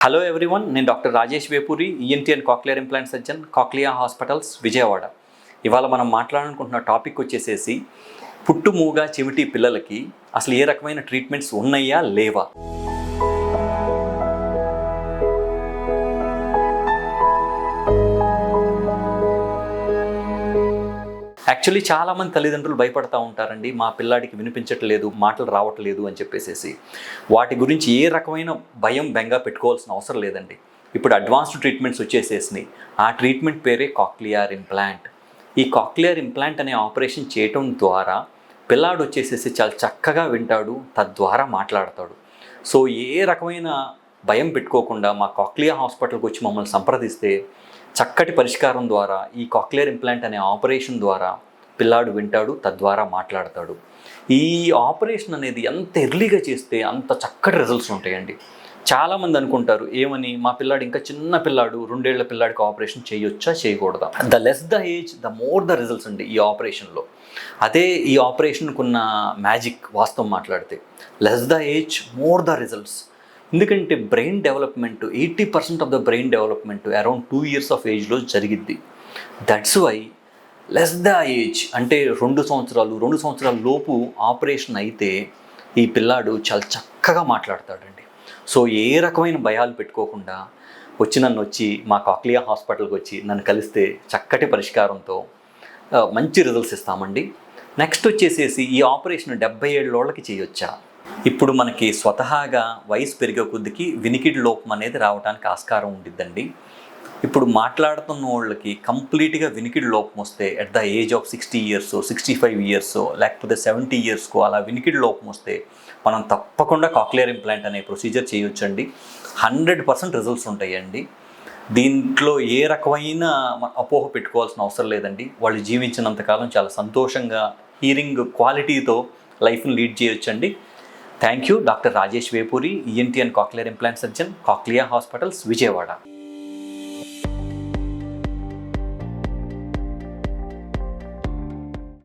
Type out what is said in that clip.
Hello everyone నేను doctor Rajesh Vepuri ENT and cochlear implant surgeon cochlea hospitals Vijayawada. ఇవాళ మనం మాట్లాడాలనుకుంటున్న topic వచ్చేసేసి పుట్టు మూగా చెవిటి పిల్లలకి అసలు ఏ రకమైన ట్రీట్మెంట్స్ ఉన్నాయా లేవా? యాక్చువల్లీ చాలామంది తల్లిదండ్రులు భయపడతా ఉంటారండి మా పిల్లాడికి వినిపించట్లేదు మాటలు రావట్లేదు అని చెప్పేసేసి. వాటి గురించి ఏ రకమైన భయం బెంగా పెట్టుకోవాల్సిన అవసరం లేదండి. ఇప్పుడు అడ్వాన్స్డ్ ట్రీట్మెంట్స్ వచ్చేసేసినాయి. ఆ ట్రీట్మెంట్ పేరే కాక్లియర్ ఇంప్లాంట్ ఈ కాక్లియర్ ఇంప్లాంట్ అనే ఆపరేషన్ చేయటం ద్వారా పిల్లాడు వచ్చేసేసి చాలా చక్కగా వింటాడు తద్వారా మాట్లాడతాడు. సో ఏ రకమైన భయం పెట్టుకోకుండా మా కాక్లియా హాస్పిటల్కి వచ్చి మమ్మల్ని సంప్రదిస్తే చక్కటి పరిష్కారం ద్వారా ఈ కాక్లియర్ ఇంప్లాంట్ అనే ఆపరేషన్ ద్వారా పిల్లాడు వింటాడు తద్వారా మాట్లాడతాడు. ఈ ఆపరేషన్ అనేది ఎంత ఎర్లీగా చేస్తే అంత చక్కటి రిజల్ట్స్ ఉంటాయండి. చాలామంది అనుకుంటారు ఏమని? మా పిల్లాడు ఇంకా చిన్న పిల్లాడు రెండేళ్ళ పిల్లాడికి ఆపరేషన్ చేయొచ్చా చేయకూడదా? The less the age the more the results అండి ఈ ఆపరేషన్లో. అదే ఈ ఆపరేషన్కు ఉన్న మ్యాజిక్ వాస్తవం మాట్లాడితే less the age more the results ఎందుకంటే brain development eighty percent of the brain development around two years of ఏజ్లో జరిగిద్ది. That's why less the age అంటే రెండు సంవత్సరాలు రెండు సంవత్సరాల లోపు ఆపరేషన్ అయితే ఈ పిల్లాడు చాలా చక్కగా మాట్లాడతాడండి. సో ఏ రకమైన భయాలు పెట్టుకోకుండా వచ్చి నన్ను వచ్చి మా కాక్లియా హాస్పిటల్కి వచ్చి నన్ను కలిస్తే చక్కటి పరిష్కారంతో మంచి రిజల్ట్స్ ఇస్తామండి. నెక్స్ట్ వచ్చేసేసి ఈ ఆపరేషన్ డెబ్బై ఏళ్ళోళ్ళకి చేయొచ్చా? ఇప్పుడు మనకి స్వతహాగా వయసు పెరిగే కొద్దికి వినికిడి లోపం అనేది రావడానికి ఆస్కారం ఉండిద్దండి. ఇప్పుడు మాట్లాడుతున్న వాళ్ళకి కంప్లీట్గా వినికిడి లోపం వస్తే at the age of sixty years sixty five years లేకపోతే సెవెంటీ ఇయర్స్కు అలా వినికిడి లోపం వస్తే మనం తప్పకుండా కాక్లియర్ ఇంప్లాంట్ అనే ప్రొసీజర్ చేయొచ్చండి. హండ్రెడ్ పర్సెంట్ రిజల్ట్స్ ఉంటాయండి. దీంట్లో ఏ రకమైన అపోహ పెట్టుకోవాల్సిన అవసరం లేదండి. వాళ్ళు జీవించినంతకాలం చాలా సంతోషంగా హీరింగ్ క్వాలిటీతో లైఫ్ని లీడ్ చేయొచ్చండి. Thank you. Doctor Rajesh Vepuri ENT and cochlear implant surgeon cochlea hospitals Vijayawada.